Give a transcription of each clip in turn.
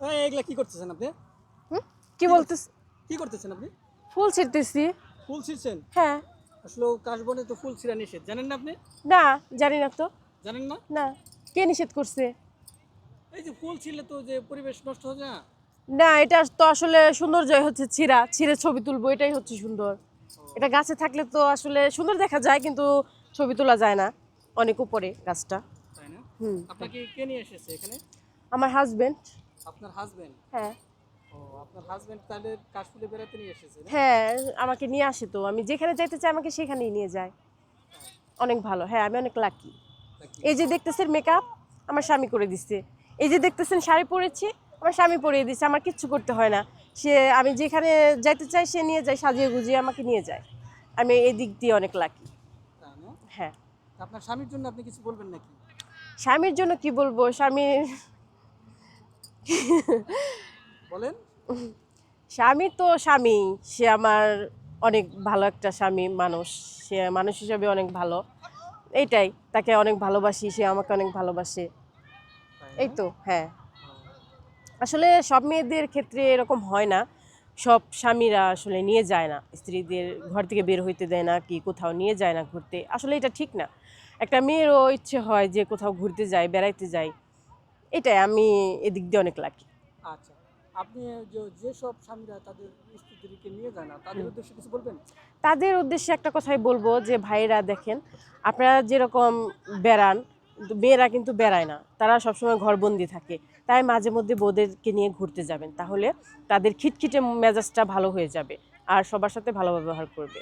এগুলা কি করতেছেন আপনি? হুম? কি বলতেছ কি করতেছেন আপনি? ফুল ছিঁড়তেছি। ফুল ছিঁড়ছেন? হ্যাঁ। আসলে কাশবনে তো ফুল ছিঁড়া নিষেধ। জানেন না আপনি? না জানি না তো। জানেন না? না। কে নিষেধ করছে? এই যে ফুল ছিঁড়লে তো যে পরিবেশ নষ্ট হয়ে না। না এটা তো আসলে সৌন্দর্য হচ্ছে ছিঁড়া। ছিঁড়ে ছবি তুলবো এটাই হচ্ছে সুন্দর। এটা গাছে থাকলে তো আসলে সুন্দর দেখা যায় কিন্তু ছবি তোলা যায় না। অনেক উপরে গাছটা। হুম। আপনাকে কে নিয়ে এসেছে এখানে? আমার হাজবেন্ড আপনার হাজবেন্ড হ্যাঁ। ও আপনার হাজবেন্ড তাহলে কাশফুলে বেড়াতে নিয়ে এসেছে হ্যাঁ আমাকে নিয়ে আসে তো। আমি যেখানে যাইতে চাই আমাকে সেখানেই নিয়ে যায়। অনেক ভালো। হ্যাঁ আমি অনেক লাকি এই যে দেখতেছেন মেকআপ আমার স্বামী করে দিচ্ছে এই যে দেখতেছেন শাড়ি পরেছি আমার স্বামী পরিয়ে দিচ্ছে আমার কিচ্ছু করতে হয় না। সে আমি যেখানে যাইতে চাই সে নিয়ে যায় সাজিয়ে গুজিয়ে আমাকে নিয়ে যায়। আমি এই দিক দিয়ে অনেক লাকি হ্যাঁ। আপনার স্বামীর জন্য আপনি কিছু বলবেন নাকি? স্বামীর জন্য কি বলব? স্বামীর বলেন। স্বামী তো স্বামী সে আমার অনেক ভালো একটা স্বামী মানুষ সে মানুষ হিসাবে অনেক ভালো। এইটাই তাকে অনেক ভালোবাসি সে আমাকে অনেক ভালোবাসে। এই তো হ্যাঁ। আসলে সব মেয়েদের ক্ষেত্রে এরকম হয় না সব স্বামীরা আসলে নিয়ে যায় না স্ত্রীদের ঘর থেকে বের হইতে দেয় না কি কোথাও নিয়ে যায় না ঘুরতে। আসলে এটা ঠিক না। একটা মেয়েরও ইচ্ছে হয় যে কোথাও ঘুরতে যায় বেড়াইতে যায়। এটাই আমি এদিক দিয়ে অনেক লাকি আচ্ছা আপনি যেসব স্বামীরা তাদের স্ত্রীদেরকে নিয়ে যায় না তাদের উদ্দেশ্যে কিছু বলবেন? তাদের উদ্দেশ্যে একটা কথাই বলব যে ভাইয়েরা দেখেন আপনারা যেরকম বেড়ান মেয়েরা কিন্তু বেড়ায় না তারা সবসময় ঘরবন্দি থাকে। তাই মাঝে মধ্যে বউদেরকে নিয়ে ঘুরতে যাবেন তাহলে তাদের খিটখিটে মেজাজটা ভালো হয়ে যাবে আর সবার সাথে ভালো ব্যবহার করবে।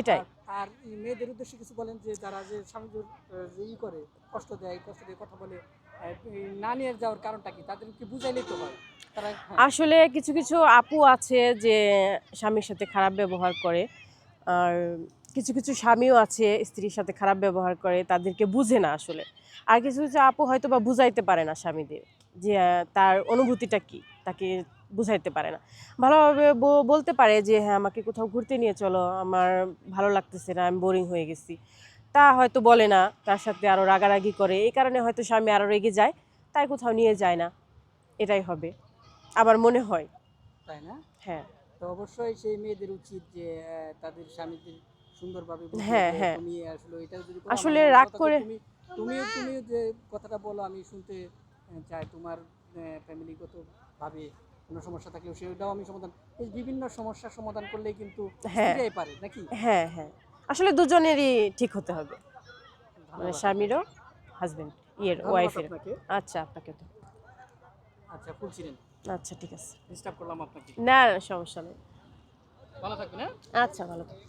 এটাই। আর- মেয়েদের উদ্দেশ্যে কিছু বলেন যে যারা যে আহ, ই করে কষ্ট দেয় কষ্ট দিয়ে কথা বলে না নিয়ে যাওয়ার কারণটা কি? তাদেরকে বুঝাইলেই তো হয়। হ্যাঁ, আসলে কিছু কিছু আপু আছে যে স্বামীর সাথে খারাপ ব্যবহার করে আর কিছু কিছু স্বামীও আছে স্ত্রীর সাথে খারাপ ব্যবহার করে তাদেরকে বুঝে না আসলে। আর কিছু কিছু আপু হয়তো বা বুঝাইতে পারে না স্বামীদের যে তার অনুভূতিটা কি? তাকে বুঝাইতে পারে না। ভালোভাবে বলতে পারে যে হ্যাঁ আমাকে কোথাও ঘুরতে নিয়ে চলো আমার ভালো লাগতেছে না আমি বোরিং হয়ে গেছি। তা হয়তো বলে না তার সাথে আরও রাগারাগি করে। এই কারণে হয়তো স্বামী আরও রেগে যায় তাই কোথাও নিয়ে যায় না। এটাই হবে। আমার মনে হয়। তাই না? হ্যাঁ। তো অবশ্যই সেই মেয়েদের উচিত যে তাদের স্বামীদের সুন্দরভাবে হ্যাঁ, হ্যাঁ। তুমি আসলে এটা যদি আসলে রাগ করে- তুমি তুমি যে কথাটা বলো আমি শুনতে চাই তোমার ফ্যামিলিগত ভাবে। কোনো সমস্যা থাকলেও সেটাও আমি সমাধান এই বিভিন্ন সমস্যার সমাধান করলেই কিন্তু হ্যাঁ। পারে নাকি? হ্যাঁ হ্যাঁ। আসলে দুজনেরই ঠিক হতে হবে। মানে। স্বামীরও হাজবেন্ড ইয়ের ওয়াইফের। আচ্ছা আপনাকে তো। আচ্ছা ফুল ছিলেন। আচ্ছা ঠিক আছে। ডিস্টার্ব করলাম আপনাকে। না সমস্যা নেই। ভালো থাকবেন হ্যাঁ? আচ্ছা ভালো থাকো।